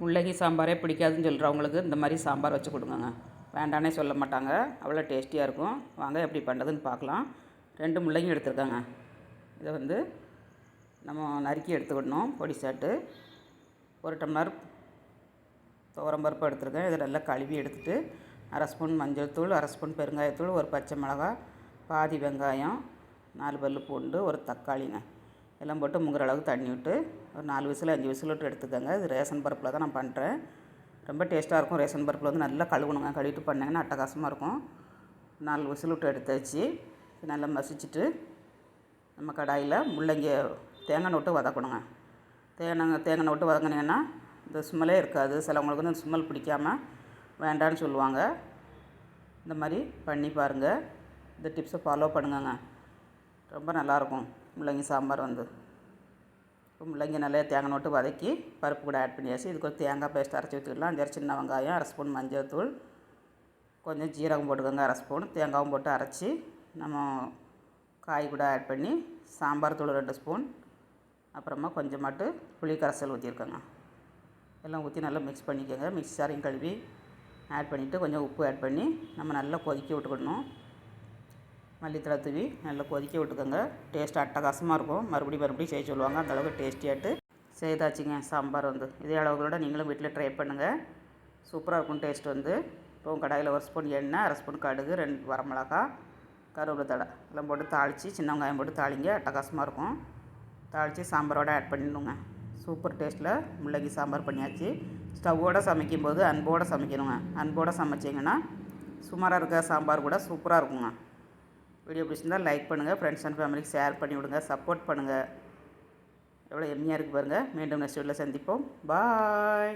முள்ளங்கி சாம்பாரே பிடிக்காதுன்னு சொல்கிறவங்களுக்கு இந்த மாதிரி சாம்பார் வச்சு கொடுங்கங்க. வேண்டானே சொல்ல மாட்டாங்க. அவ்வளோ டேஸ்டியாக இருக்கும். வாங்க எப்படி பண்ணுறதுன்னு பார்க்கலாம். ரெண்டு முள்ளங்கி எடுத்துருக்கோங்க. இதை வந்து நம்ம நறுக்கி எடுத்துக்கிடணும் பொடி சாட்டு. ஒரு டம்ளர் துவரம்பருப்பு எடுத்துருக்கேன். இதை நல்லா கழுவி எடுத்துட்டு அரை ஸ்பூன் மஞ்சள் தூள் அரை ஸ்பூன் பெருங்காயத்தூள் ஒரு பச்சை மிளகா பாதி வெங்காயம் நாலு பல்லு பூண்டு ஒரு தக்காளிங்க. எல்லாம் போட்டு முங்குற அளவுக்கு தண்ணி விட்டு ஒரு நாலு விசில் அஞ்சு விசில் விட்டு எடுத்துக்கோங்க. இது ரேஷன் பருப்பில் தான் நான் பண்ணுறேன். ரொம்ப டேஸ்ட்டாக இருக்கும் ரேஷன் பருப்பில் வந்து நல்லா கழுவணுங்க. கழுவிட்டு பண்ணிங்கன்னா அட்டகாசமாக இருக்கும். நாலு விசில் விட்டு எடுத்து வச்சு நல்லா மசிச்சுட்டு நம்ம கடாயில் முள்ளங்கி தேங்காய் விட்டு வதக்கணுங்க. தேங்காய் தேங்காய் விட்டு வதங்கினீங்கன்னா இந்த ஸ்மெல்லே இருக்காது. சிலவங்களுக்கு வந்து ஸ்மெல் பிடிக்காம வேண்டான்னு சொல்லுவாங்க. இந்த மாதிரி பண்ணி பாருங்கள் இந்த டிப்ஸை ஃபாலோ பண்ணுங்கங்க. ரொம்ப நல்லாயிருக்கும். முள்ளங்கி சாம்பார் வந்து இப்போ முள்ளங்கி நல்லா தேங்காய் நோட்டு வதக்கி பருப்பு கூட ஆட் பண்ணியாச்சு. இதுக்கு ஒரு தேங்காய் பேஸ்ட் அரைச்சி ஊற்றிக்கலாம் அஞ்சு சின்ன வெங்காயம் அரை ஸ்பூன் மஞ்சள் தூள் கொஞ்சம் ஜீரகம் போட்டுக்கோங்க அரை ஸ்பூன். தேங்காயும் போட்டு அரைச்சி நம்ம காய் கூட ஆட் பண்ணி சாம்பார் தூள் ரெண்டு ஸ்பூன் அப்புறமா கொஞ்சமாட்டு புளி கரைசல் ஊற்றிருக்கோங்க எல்லாம் ஊற்றி நல்லா மிக்ஸ் பண்ணிக்கோங்க. மிக்ஸ் சாரையும் கழுவி ஆட் பண்ணிவிட்டு கொஞ்சம் உப்பு ஆட் பண்ணி நம்ம நல்லா கொதிக்க விட்டுக்கணும். மல்லித்தலை தூவி நல்லா கொதிக்க விட்டுக்கோங்க. டேஸ்ட் அட்டகாசமாக இருக்கும். மறுபடியும் மறுபடியும் செய்ய சொல்லுவாங்க. அந்தளவுக்கு டேஸ்டியாகிட்டு செய்தாச்சுங்க சாம்பார் வந்து. இதே அளவுகளோட நீங்களும் வீட்டில் ட்ரை பண்ணுங்கள் சூப்பராக இருக்கும் டேஸ்ட் வந்து. இப்போ கடாயில் ஒரு ஸ்பூன் எண்ணெய் அரை ஸ்பூன் கடுகு ரெண்டு வரமிளகா கருவேப்பிலை தடை எல்லாம் போட்டு தாளித்து சின்ன வெங்காயம் போட்டு தாளிங்க. அட்டகாசமாக இருக்கும். தாளித்து சாம்பாரோட ஆட் பண்ணிடணுங்க. சூப்பர் டேஸ்ட்டில் முள்ளங்கி சாம்பார் பண்ணியாச்சு. ஸ்டவ்வோடு சமைக்கும்போது அன்போடு சமைக்கணுங்க. அன்போடு சமைச்சிங்கன்னா சுமாராக இருக்க சாம்பார் கூட சூப்பராக இருக்குங்க. வீடியோ பிடிச்சிருந்தால் லைக் பண்ணுங்கள் ஃப்ரெண்ட்ஸ் அண்ட் ஃபேமிலிக்கு ஷேர் பண்ணி விடுங்க சப்போர்ட் பண்ணுங்கள் எவ்வளோ எம்மியாக இருக்குது பாருங்கள் மீண்டும் நெக்ஸ்ட் வீடியோவில் சந்திப்போம். பாய்